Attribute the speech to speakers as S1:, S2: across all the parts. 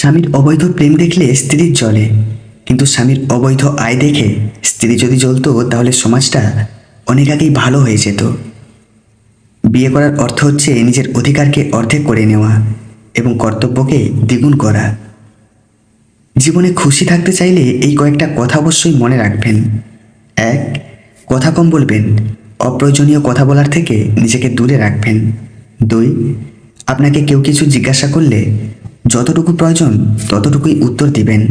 S1: স্বামীর অবৈধ প্রেম দেখলে স্ত্রীর জ্বলে। কিন্তু স্বামীর অবৈধ আয় দেখে স্ত্রী যদি জ্বলতো, তাহলে সমাজটা অনেক আগেই ভালো হয়ে যেত। বিয়ে করার অর্থ হচ্ছে নিজের অধিকারকে অর্ধেক করে নেওয়া এবং কর্তব্যকে দ্বিগুণ করা। জীবনে খুশি থাকতে চাইলে এই কয়েকটা কথা অবশ্যই মনে রাখবেন। এক, কথা কম বলবেন। অপ্রয়োজনীয় কথা বলার থেকে নিজেকে দূরে রাখবেন। দুই, আপনাকে কেউ কিছু জিজ্ঞাসা করলে যতটুকু প্রয়োজন, ততটুকুই উত্তর দিবেন।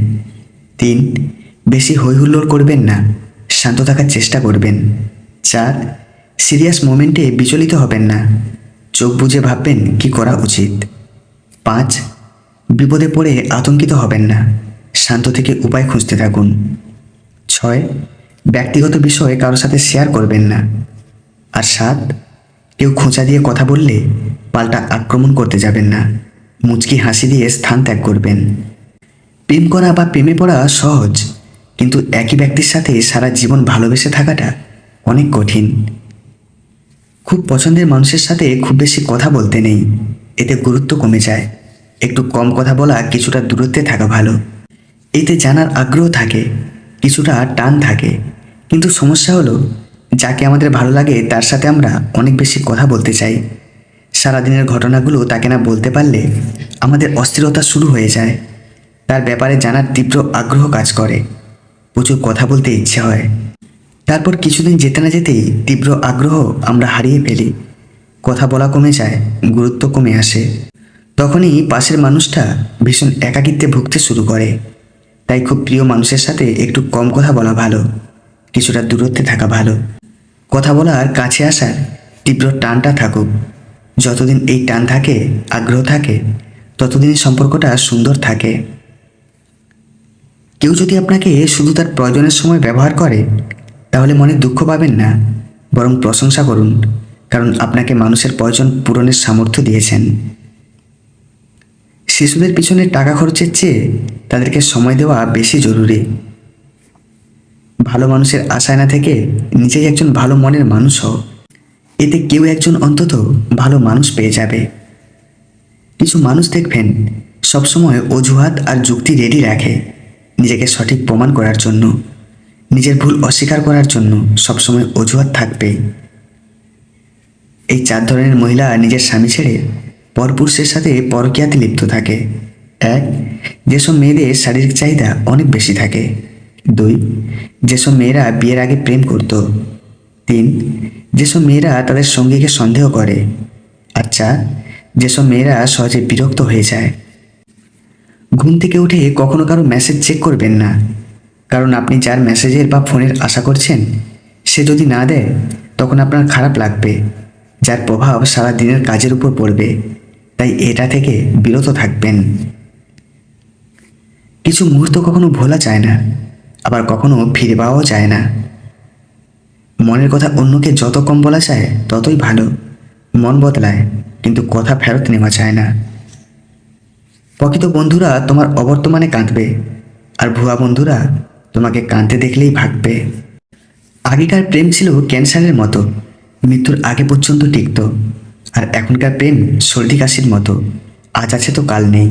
S1: তিন, বেশি হৈহুল্লোড় করবেন না, শান্ত থাকার চেষ্টা করবেন। চার, সিরিয়াস মোমেন্টে বিচলিত হবেন না, চোখ বুজে ভাববেন কি করা উচিত। পাঁচ, বিপদে পড়ে আতঙ্কিত হবেন না, শান্ত থেকে উপায় খুঁজতে থাকুন। ছয়, ব্যক্তিগত বিষয়ে কারোর সাথে শেয়ার করবেন না। আর সাত, কেউ খোঁচা দিয়ে কথা বললে পাল্টা আক্রমণ করতে যাবেন না। মুচকি হাসি দিয়ে স্থান ত্যাগ করবেন। প্রেম করা বা প্রেমে পড়া সহজ, কিন্তু একই ব্যক্তির সাথে সারা জীবন ভালোবেসে থাকাটা অনেক কঠিন। খুব পছন্দের মানুষের সাথে খুব বেশি কথা বলতে নেই, এতে গুরুত্ব কমে যায়। একটু কম কথা বলা কিছুটা দূরত্বে থাকা ভালো। এতে জানার আগ্রহ থাকে, কিছুটা টান থাকে। কিন্তু সমস্যা হলো, যাকে আমাদের ভালো লাগে তার সাথে আমরা অনেক বেশি কথা বলতে চাই। সারাদিনের ঘটনাগুলো তাকে না বলতে পারলে আমাদের অস্থিরতা শুরু হয়ে যায়। তার ব্যাপারে জানার তীব্র আগ্রহ কাজ করে। প্রচুর কথা বলতে ইচ্ছে হয়। তারপর কিছুদিন যেতে না যেতেই তীব্র আগ্রহ আমরা হারিয়ে ফেলি। কথা বলা কমে যায়, গুরুত্ব কমে আসে। তখনই পাশের মানুষটা ভীষণ একাকিত্বে ভুগতে শুরু করে। তাই খুব প্রিয় মানুষের সাথে একটু কম কথা বলা ভালো, কিছুটা দূরত্বে থাকা ভালো। কথা বলার কাছে আসার তীব্র টানটা থাকুক। যতদিন এই টান থাকে, আগ্রহ থাকে, ততদিন সম্পর্কটা সুন্দর থাকে। কেউ যদি আপনাকে শুধু তার প্রয়োজনের সময় ব্যবহার করে, তাহলে মনে দুঃখ পাবেন না, বরং প্রশংসা করুন, কারণ আপনাকে মানুষের প্রয়োজন পূরণের সামর্থ্য দিয়েছেন। শিশুদের পিছনে টাকা খরচের চেয়ে তাদেরকে সময় দেওয়া বেশি জরুরি। ভালো মানুষের আশায় না থেকে নিজেই একজন ভালো মনের মানুষ হও। এতে কেউ একজন অন্তত ভালো মানুষ পেয়ে যাবে। কিছু মানুষ দেখবেন সবসময় অজুহাত আর যুক্তি রেডি রাখে নিজেকে সঠিক প্রমাণ করার জন্য। নিজের ভুল অস্বীকার করার জন্য সবসময় অজুহাত থাকবে। এই চার ধরনের মহিলা নিজের স্বামী ছেড়ে পরপুরুষের সাথে পরকীয়াতে লিপ্ত থাকে। এক, যেসব মেয়েদের শারীরিক চাহিদা অনেক বেশি থাকে। দুই, যেসব মেয়েরা বিয়ের আগে প্রেম করত তিন যেসব মেয়েরা তাদের সঙ্গীকে সন্দেহ করে আর চার যেসব মেয়েরা সহজে বিরক্ত হয়ে যায়। ঘুম থেকে উঠে কখনো কারও মেসেজ চেক করবেন না। কারণ আপনি যার মেসেজের বা ফোনের আশা করছেন, সে যদি না দেয়, তখন আপনার খারাপ লাগবে, যার প্রভাব সারা দিনের কাজের উপর পড়বে। তাই এটা থেকে বিরত থাকবেন। কিছু মুহূর্ত কখনো ভোলা যায় না, আবার কখনো ফিরে পাওয়াও যায় না। মনের কথা অন্যকে যত কম বলা যায় ততই ভালো। মন বদলায়, কিন্তু কথা ফেরত নেওয়া যায় না। প্রকৃত বন্ধুরা তোমার অবর্তমানে কাঁদবে, আর ভুয়া বন্ধুরা তোমাকে কাঁদতে দেখলেই ভাগবে। আগেকার প্রেম ছিল ক্যান্সারের মতো, মৃত্যুর আগে পর্যন্ত টিকত, আর এখনকার প্রেম সর্দি কাশির মতো, আজ আছে তো কাল নেই।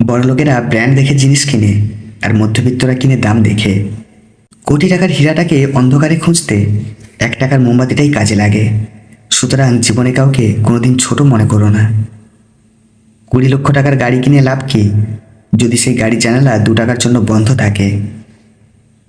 S1: বড়লোকেরা ব্র্যান্ড দেখে জিনিস কিনে, আর মধ্যবিত্তরা কিনে দাম দেখে। কোটি টাকার হীরাটাকে অন্ধকারে খুঁজতে এক টাকার মোমবাতিটাই কাজে লাগে। সুতরাং জীবনে কাউকে কোনোদিন ছোট মনে করো না। কুড়ি লক্ষ টাকার গাড়ি কিনে লাভ কি? যদি সেই গাড়ি জানালা দু টাকার জন্য বন্ধ থাকে।